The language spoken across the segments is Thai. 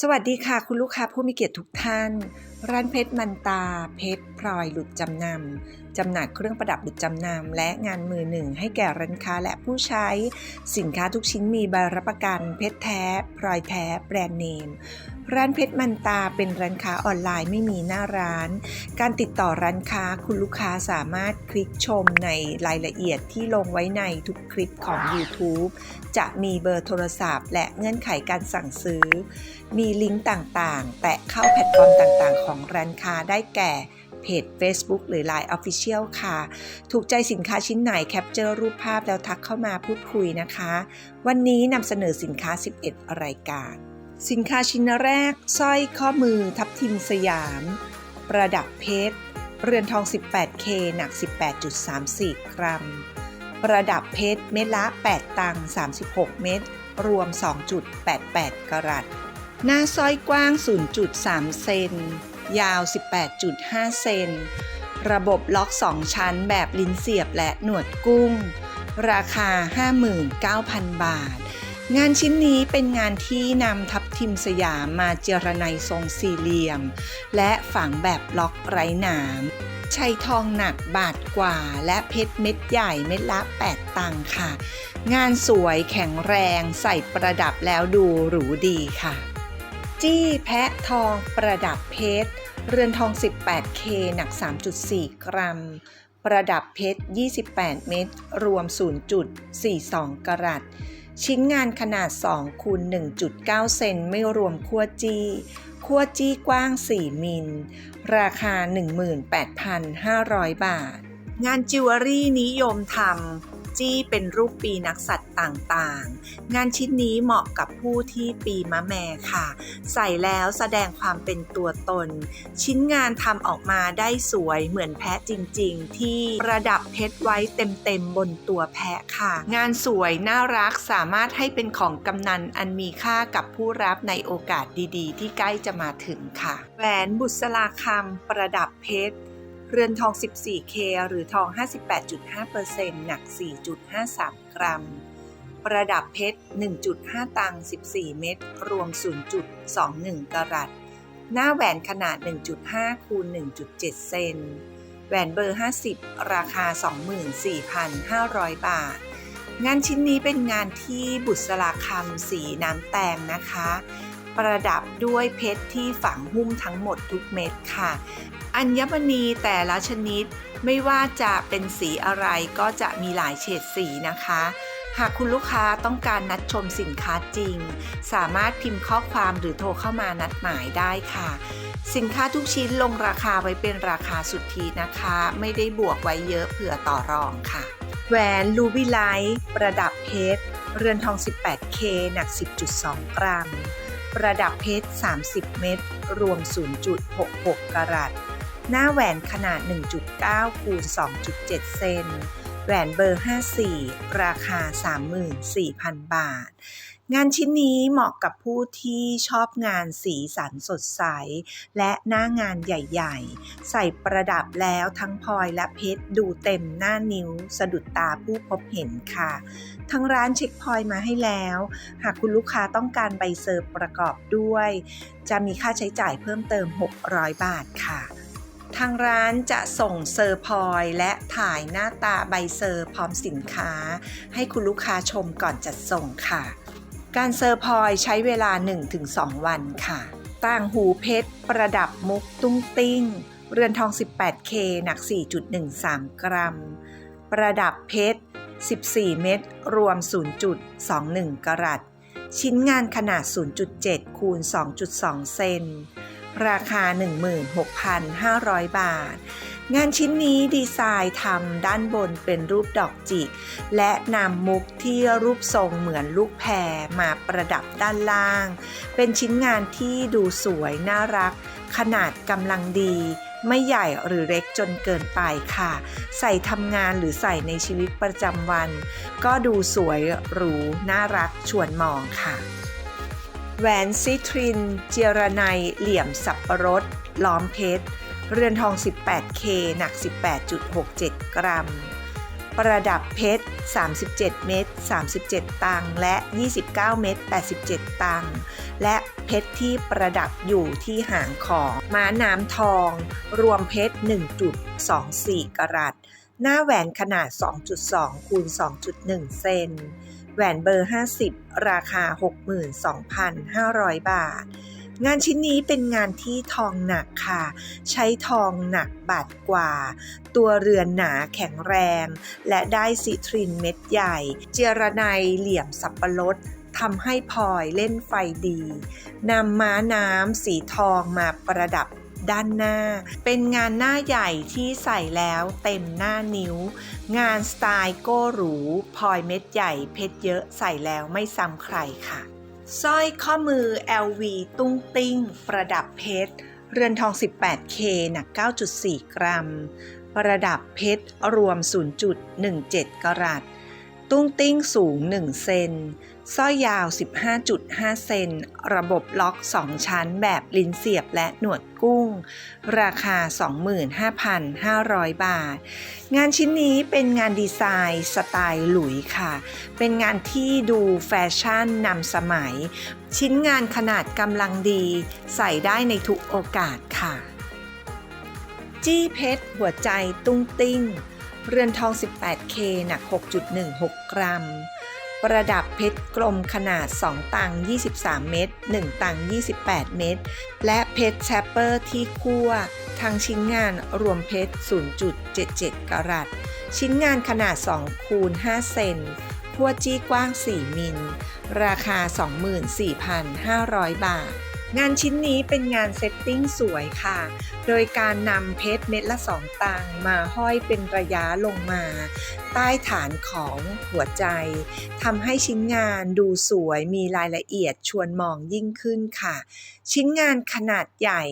สวัสดีค่ะ คุณลูกค้าผู้มีเกียรติทุกท่าน ร้านเพชรมันตา เพชรพลอยหลุดจำนำจำหน่ายเครื่องประดับหลุดจำนำและงานมือหนึ่งให้แก่ร้านค้าและผู้ใช้ สินค้าทุกชิ้นมีใบรับประกัน เพชรแท้พลอยแท้แบรนด์เนมร้านเพชรมันตาเป็นร้านค้าออนไลน์ไม่มีหน้าร้าน การติดต่อร้านค้าคุณลูกค้าสามารถคลิกชมในรายละเอียดที่ลงไว้ในทุกคลิปของ YouTube จะมีเบอร์โทรศัพท์ และเงื่อนไขการสั่งซื้อ มีลิงก์ต่างๆ แตะเข้าแพลตฟอร์มต่างๆของร้านค้าได้แก่เพจ Facebook หรือ Line Official ค่ะ ถูกใจสินค้าชิ้นไหนแคปเจอร์รูปภาพแล้วทักเข้ามาพูดคุยนะคะ วันนี้นำเสนอสินค้า 11 รายการ สินค้าชิ้นแรกสร้อยข้อมือทับทิมสยาม ประดับเพชร เรือนทอง 18K หนัก 18.34 กรัม ประดับเพชรเม็ดละ 8 ตัง 36 เม็ด รวม 2.88 กรัต หน้าสร้อยกว้าง 0.3 เซน ยาว 18.5 เซน ระบบล็อก 2 ชั้นแบบลิ้นเสียบและหนวดกุ้ง ราคา 59,000 บาท งานชิ้นนี้เป็นงานที่นำทับทิมสยามมาเจรไนทรงสี่เหลี่ยม และฝังแบบล็อกไร้หนามใช้ทองหนักบาทกว่า และเพชรเม็ดใหญ่เม็ดละ 8 ตังค์ค่ะ งานสวยแข็งแรงใส่ประดับแล้วดูหรูดีค่ะ จี้แพะทองประดับเพชร เรือนทอง 18K หนัก 3.4 กรัม ประดับเพชร 28 เม็ด รวม 0.42 กรัต ชิ้นงานขนาด2คูณ1.9 เซนไม่รวมขั้วจี้ขั้วจี้กว้าง 4 มิล ราคา 18,500 บาท งานจิวเวลรี่นิยมทำ จี้เป็นรูปปีนักสัตว์ต่างๆ งานชิ้นนี้เหมาะกับผู้ที่ปีมะแม่ค่ะ ใส่แล้วแสดงความเป็นตัวตน ชิ้นงานทำออกมาได้สวยเหมือนแพะจริงๆ ที่ระดับเพชรไว้เต็มๆบนตัวแพะค่ะ งานสวยน่ารักสามารถให้เป็นของกำนันอันมีค่ากับผู้รับในโอกาสดีๆ ที่ใกล้จะมาถึงค่ะ แหวนบุษราคำประดับเพชร เรือนทอง 14K หรือทอง 58.5%หนัก 4.53 กรัม ประดับเพชร 1.5 ตัง 14 เม็ด รวม 0.21 กรัต หน้าแหวนขนาด 1.5 คูณ 1.7 เซน แหวนเบอร์ 50 ราคา 24,500 บาท งานชิ้นนี้เป็นงานที่บุษราคำสีน้ำแตงนะคะ ประดับด้วยเพชรที่ฝังหุ้มทั้งหมดทุกเม็ดค่ะ อัญมณีแต่ละชนิดไม่ว่าจะเป็นสีอะไรก็จะมีหลายเฉดสีนะคะ หากคุณลูกค้าต้องการนัดชมสินค้าจริง สามารถพิมพ์ข้อความหรือโทรเข้ามานัดหมายได้ค่ะสินค้าทุกชิ้นลงราคาไว้เป็นราคาสุทธินะคะ ไม่ได้บวกไว้เยอะเผื่อต่อรองค่ะ แหวนลูบิไลท์ประดับเพชร เรือนทอง 18K หนัก 10.2 กรัม ประดับเพชร 30 เม็ดรวม 0.66 กรัต หน้าแหวนขนาด 1.9 คูณ 2.7 เซน แหวนเบอร์ 54 ราคา 34,000 บาท งานชิ้นนี้เหมาะกับผู้ที่ชอบงานสีสันสดใส และหน้างานใหญ่ๆ ใส่ประดับแล้วทั้งพลอยและเพชรดูเต็มหน้านิ้วสะดุดตาผู้พบเห็นค่ะ ทั้งร้านเช็คพลอยมาให้แล้ว หากคุณลูกค้าต้องการใบเซอร์ประกอบด้วย จะมีค่าใช้จ่ายเพิ่มเติม 600 บาทค่ะ ทางร้านจะส่งเซอร์พอยต์และถ่ายหน้าตาใบเซอร์พร้อมสินค้า ให้คุณลูกค้าชมก่อนจัดส่งค่ะ การเซอร์พอยต์ใช้เวลา 1-2 วันค่ะ ต่างหูเพชร ประดับมุกตุ้งติ้ง เรือนทอง 18K หนัก 4.13 กรัม ประดับเพชร 14 เม็ดรวม 0.21 กรัต ชิ้นงานขนาด 0.7 คูณ 2.2 เซน ราคา 16,500 บาท งานชิ้นนี้ดีไซน์ทำด้านบนเป็นรูปดอกจิก และนำมุกที่รูปทรงเหมือนลูกแพรมาประดับด้านล่าง เป็นชิ้นงานที่ดูสวยน่ารัก ขนาดกำลังดีไม่ใหญ่หรือเล็กจนเกินไปค่ะ ใส่ทำงานหรือใส่ในชีวิตประจำวัน ก็ดูสวยหรูน่ารักชวนมองค่ะ แหวนซิทริน เจรไนเหลี่ยมสับปะรด ล้อมเพชร เรือนทอง 18K หนัก 18.67 กรัม ประดับเพชร 37 เม็ด 37 ตัง และ 29 เม็ด 87 ตัง และเพชรที่ประดับอยู่ที่หางของม้าน้ำทอง รวมเพชร 1.24 กรัต หน้าแหวนขนาด 2.2 คูณ 2.1 เซน แหวนเบอร์ 50 ราคา 62,500 บาท งานชิ้นนี้เป็นงานที่ทองหนักค่ะ ใช้ทองหนักบาทกว่า ตัวเรือนหนาแข็งแรง และได้สีทรินเม็ดใหญ่ เจรไนเหลี่ยมสับปะรดทำให้พลอยเล่นไฟดีนำม้าน้ำสีทองมาประดับ ด้านหน้า เป็นงานหน้าใหญ่ที่ใส่แล้วเต็มหน้านิ้ว งานสไตล์โก้หรูพลอยเม็ดใหญ่เพชรเยอะใส่แล้วไม่ซ้ำใครค่ะสร้อยข้อมือ LV ตุ้งติ้ง ประดับเพชร เรือนทอง 18K หนัก 9.4 กรัม ประดับเพชรรวม 0.17 กรัต ตุ้งติ้งสูง 1 เซนสร้อยยาว 15.5 เซน ระบบล็อก 2 ชั้นแบบลิ้นเสียบและหนวดกุ้ง ราคา 25,500 บาท งานชิ้นนี้เป็นงานดีไซน์สไตล์หลุยค่ะ เป็นงานที่ดูแฟชั่นนำสมัย ชิ้นงานขนาดกำลังดี ใส่ได้ในทุกโอกาสค่ะ จี้เพชรหัวใจตุ้งติ้ง เรือนทอง 18K หนัก 6.16 กรัม ประดับเพชรกลมขนาด 2 ตัง 23 เม็ด1 ตัง 28 เม็ด และเพชรแชปเปอร์ที่คั่วทั้งชิ้นงานรวมเพชร 0.77 กรัต ชิ้นงานขนาด 2 คูณ 5 เซนคั่วจี้กว้าง 4 มิล ราคา 24,500 บาท งานชิ้นนี้เป็นงานเซตติ้งสวยค่ะ โดยการนำเพชรเม็ดละ2ตังมาห้อยเป็นระยะลงมา ใต้ฐานของหัวใจทำให้ชิ้นงานดูสวยมีรายละเอียดชวนมองยิ่งขึ้นค่ะ ชิ้นงานขนาดใหญ่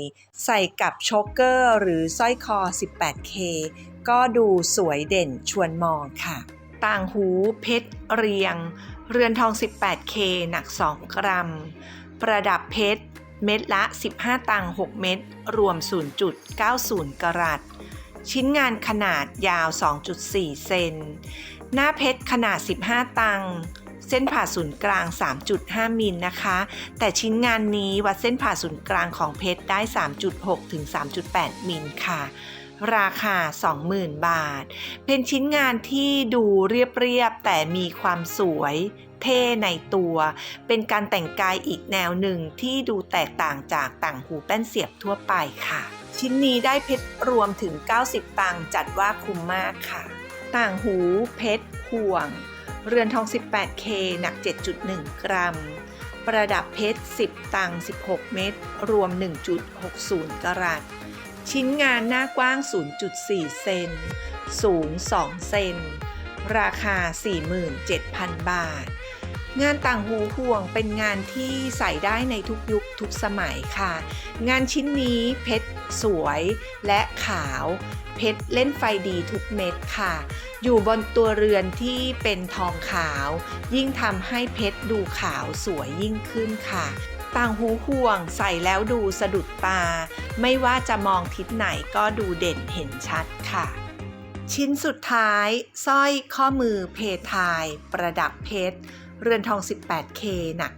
ใส่กับโชกเกอร์หรือสร้อยคอ 18K ก็ดูสวยเด่นชวนมองค่ะ ต่างหูเพชรเรียง เรือนทอง 18K หนัก 2 กรัม ประดับเพชร เม็ดละ 15 ตังค์ 6 เม็ด รวม 0.90 กรัต ชิ้นงานขนาดยาว 2.4 เซน หน้าเพชรขนาด 15 ตังค์ เส้นผ่าศูนย์กลาง 3.5 มิลนะคะ แต่ชิ้นงานนี้วัดเส้นผ่าศูนย์กลางของเพชรได้ 3.6 ถึง 3.8 มิลค่ะราคา 20,000 บาท เป็นชิ้นงานที่ดูเรียบ ๆ แต่มีความสวย เท่ในตัว เป็นการแต่งกายอีกแนวหนึ่งที่ดูแตกต่างจากต่างหูแป้นเสียบทั่วไปค่ะ ชิ้นนี้ได้เพชรรวมถึง 90 ตังค์จัดว่าคุ้มมากค่ะ ต่างหูเพชรห่วง เรือนทอง 18K หนัก 7.1 กรัม ประดับเพชร 10 ตังค์16 เม็ดรวม 1.60 กรัตชิ้นงานหน้ากว้าง 0.4 เซน สูง 2 เซน ราคา 47,000 บาท งานต่างหูห่วงเป็นงานที่ใส่ได้ในทุกยุคทุกสมัยค่ะ งานชิ้นนี้เพชรสวยและขาว เพชรเล่นไฟดีทุกเม็ดค่ะ อยู่บนตัวเรือนที่เป็นทองขาว ยิ่งทำให้เพชรดูขาวสวยยิ่งขึ้นค่ะ ต่างหูห่วงใส่แล้วดูสะดุดตา ไม่ว่าจะมองทิศไหนก็ดูเด่นเห็นชัดค่ะชิ้นสุดท้ายสร้อยข้อมือเพทาย ประดับเพชร เรือนทอง 18K หนัก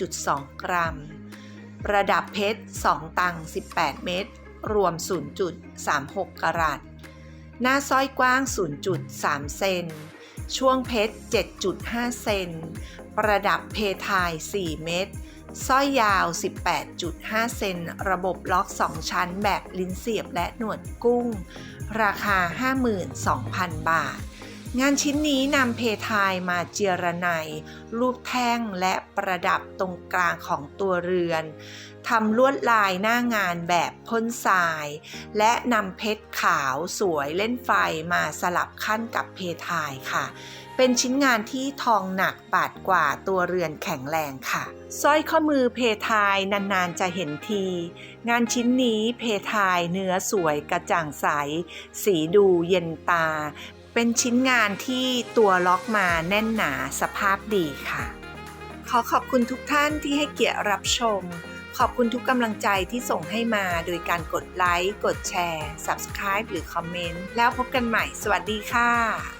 20.2 กรัม ประดับเพชร 2 ตัง 18 เม็ด รวม 0.36 กรัต หน้าสร้อยกว้าง 0.3 เซน ช่วงเพชร 7.5 เซน ประดับเพทาย 4 เม็ด สร้อยยาว 18.5 เซน ระบบล็อก 2 ชั้นแบบลิ้นเสียบและหนวดกุ้ง ราคา 52,000 บาท งานชิ้นนี้นำเพทายมาเจียรไนรูปแท่งและประดับตรงกลางของตัวเรือนทำลวดลายหน้างานแบบพ่นทราย และนำเพชรขาวสวยเล่นไฟมาสลับขั้นกับเพทายค่ะ เป็นชิ้นงานที่ทองหนักบาทกว่าตัวเรือนแข็งแรงค่ะสร้อยข้อมือเพทายนานๆจะเห็นที งานชิ้นนี้เพทายเนื้อสวยกระจ่างใส สีดูเย็นตา เป็นชิ้นงานที่ตัวล็อกมาแน่นหนาสภาพดีค่ะ ขอขอบคุณทุกท่านที่ให้เกียรติรับชม ขอบคุณทุกกำลังใจที่ส่งให้มาโดยการกดไลค์ กดแชร์ Subscribe หรือคอมเมนต์ แล้วพบกันใหม่ สวัสดีค่ะ